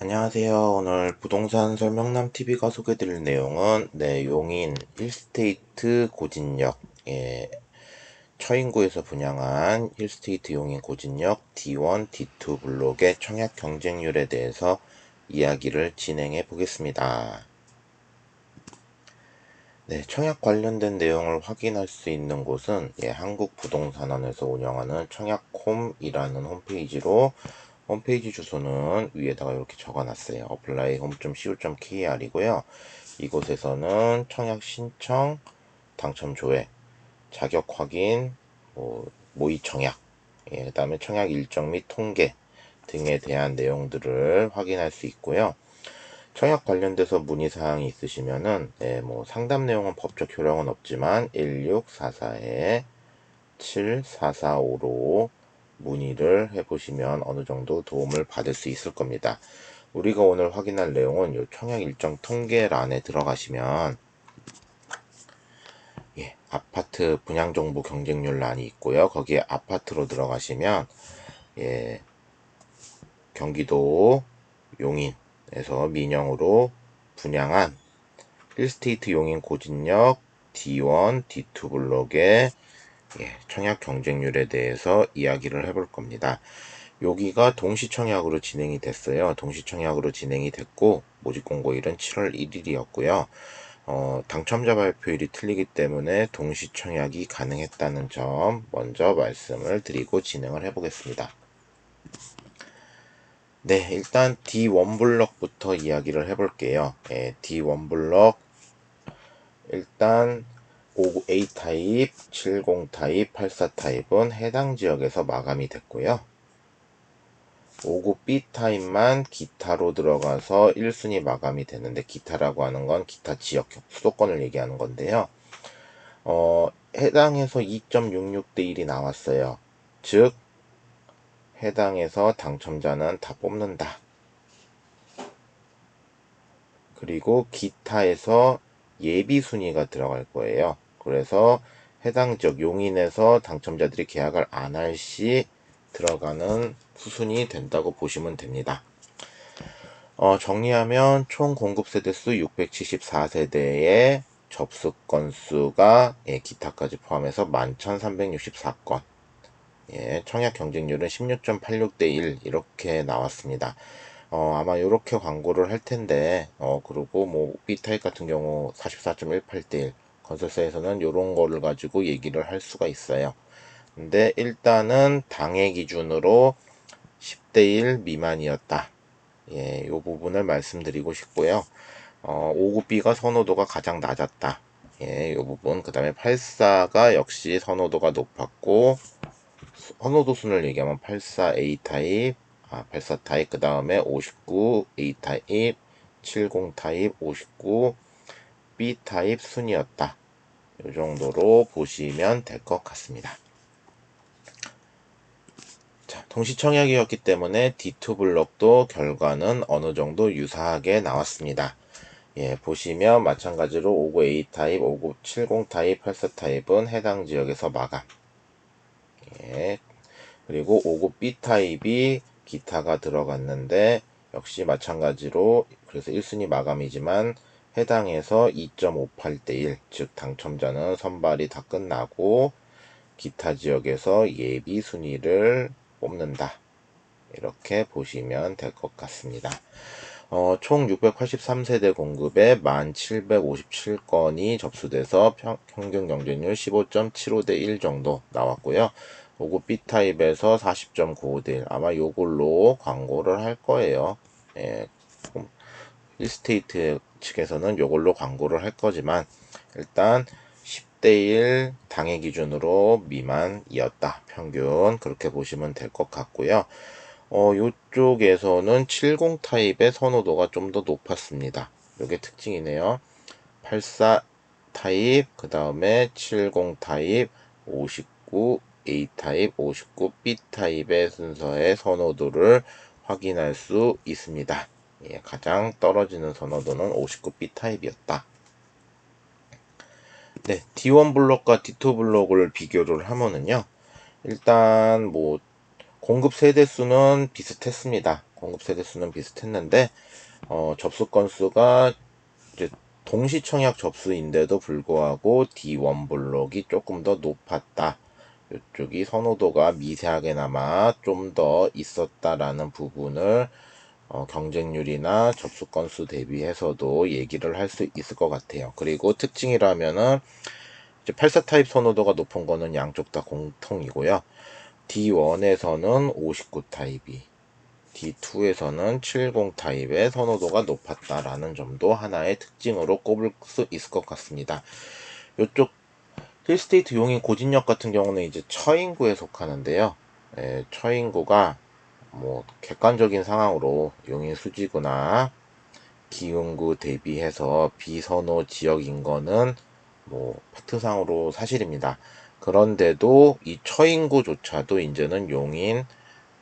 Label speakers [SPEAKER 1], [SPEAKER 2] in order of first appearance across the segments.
[SPEAKER 1] 안녕하세요. 오늘 부동산 설명남 TV가 소개드릴 내용은 네, 용인 1스테이트 고진역 예, 처인구에서 분양한 1스테이트 용인 고진역 D1, D2 블록의 청약 경쟁률에 대해서 이야기를 진행해 보겠습니다. 네, 청약 관련된 내용을 확인할 수 있는 곳은 예, 한국부동산원에서 운영하는 청약홈이라는 홈페이지로 홈페이지 주소는 위에다가 이렇게 적어놨어요. apply home.co.kr이고요. 이곳에서는 청약 신청, 당첨 조회, 자격 확인, 뭐, 모의 청약, 예, 그 다음에 청약 일정 및 통계 등에 대한 내용들을 확인할 수 있고요. 청약 관련돼서 문의사항이 있으시면은, 예, 뭐, 상담 내용은 법적 효력은 없지만, 1644에 7445로 문의를 해보시면 어느 정도 도움을 받을 수 있을 겁니다. 우리가 오늘 확인할 내용은 이 청약 일정 통계란에 들어가시면 예, 아파트 분양 정보 경쟁률 란이 있고요. 거기에 아파트로 들어가시면 예, 경기도 용인에서 민영으로 분양한 1스테이트 용인 고진역 D1, D2 블록의 예, 청약 경쟁률에 대해서 이야기를 해볼 겁니다. 여기가 동시청약으로 진행이 됐어요. 동시청약으로 진행이 됐고 모집 공고일은 7월 1일이었고요. 어, 당첨자 발표일이 틀리기 때문에 동시청약이 가능했다는 점 먼저 말씀을 드리고 진행을 해보겠습니다. 네, 일단 D1 블럭부터 이야기를 해볼게요. 예, D1 블럭 일단 59A 타입, 70 타입, 84 타입은 해당 지역에서 마감이 됐고요. 59B 타입만 기타로 들어가서 1순위 마감이 되는데 기타라고 하는 건 기타 지역 수도권을 얘기하는 건데요. 어, 해당해서 2.66대 1이 나왔어요. 즉 해당해서 당첨자는 다 뽑는다. 그리고 기타에서 예비 순위가 들어갈 거예요. 그래서 해당 지역 용인에서 당첨자들이 계약을 안 할 시 들어가는 수순이 된다고 보시면 됩니다. 어, 정리하면 총 공급 세대수 674세대의 접수 건수가 예, 기타까지 포함해서 11,364건. 예, 청약 경쟁률은 16.86대 1 이렇게 나왔습니다. 어, 아마 이렇게 광고를 할 텐데, 어, 그리고 뭐 B타입 같은 경우 44.18대 1, 건설사에서는 이런 거를 가지고 얘기를 할 수가 있어요. 근데 일단은 당해 기준으로 10대 1 미만이었다. 예, 요 부분을 말씀드리고 싶고요. 어, 59B가 선호도가 가장 낮았다. 예, 요 부분. 그 다음에 84가 역시 선호도가 높았고, 선호도 순을 얘기하면 84A 타입, 아, 84 타입, 그 다음에 59A 타입, 70 타입, 59 B 타입 순이었다. 이 정도로 보시면 될 것 같습니다. 자, 동시청약이었기 때문에 D2 블록도 결과는 어느 정도 유사하게 나왔습니다. 예, 보시면 마찬가지로 59A 타입, 5970 타입, 84 타입은 해당 지역에서 마감. 예, 그리고 59B 타입이 기타가 들어갔는데 역시 마찬가지로 그래서 1순위 마감이지만 해당해서 2.58대 1, 즉 당첨자는 선발이 다 끝나고 기타 지역에서 예비 순위를 뽑는다. 이렇게 보시면 될 것 같습니다. 어, 총 683세대 공급에 1757건이 접수돼서 평, 평균 경쟁률 15.75대 1 정도 나왔고요. 5급 B타입에서 40.95대 1. 아마 요걸로 광고를 할 거예요. 예, 1스테이트 측에서는 요걸로 광고를 할 거지만 일단 10대 1 당해 기준으로 미만이었다. 평균 그렇게 보시면 될 것 같고요. 어, 요쪽에서는 70 타입의 선호도가 좀 더 높았습니다. 요게 특징이네요. 84 타입, 그 다음에 70 타입, 59 A 타입, 59 B 타입의 순서의 선호도를 확인할 수 있습니다. 예, 가장 떨어지는 선호도는 59B 타입이었다. 네, D1 블록과 D2 블록을 비교를 하면은요. 일단 뭐 공급 세대 수는 비슷했습니다. 공급 세대 수는 비슷했는데 어, 접수 건수가 이제 동시 청약 접수인데도 불구하고 D1 블록이 조금 더 높았다. 이쪽이 선호도가 미세하게나마 좀 더 있었다라는 부분을 어, 경쟁률이나 접수 건수 대비해서도 얘기를 할 수 있을 것 같아요. 그리고 특징이라면은 이제 84 타입 선호도가 높은 거는 양쪽 다 공통이고요. D1에서는 59 타입이, D2에서는 70 타입의 선호도가 높았다라는 점도 하나의 특징으로 꼽을 수 있을 것 같습니다. 이쪽 힐스테이트 용인 고진역 같은 경우는 이제 처인구에 속하는데요. 예, 처인구가 뭐 객관적인 상황으로 용인 수지구나 기흥구 대비해서 비선호 지역인 거는 뭐 팩트상으로 사실입니다. 그런데도 이 처인구조차도 이제는 용인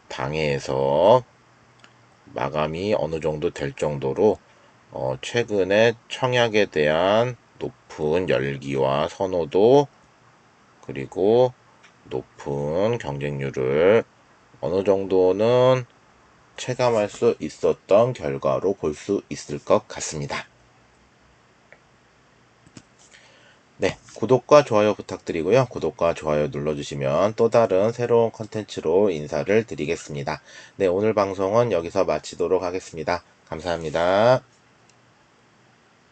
[SPEAKER 1] 방해에서 마감이 어느 정도 될 정도로 어 최근에 청약에 대한 높은 열기와 선호도 그리고 높은 경쟁률을 어느 정도는 체감할 수 있었던 결과로 볼 수 있을 것 같습니다. 네, 구독과 좋아요 부탁드리고요. 구독과 좋아요 눌러주시면 또 다른 새로운 컨텐츠로 인사를 드리겠습니다. 네, 오늘 방송은 여기서 마치도록 하겠습니다. 감사합니다.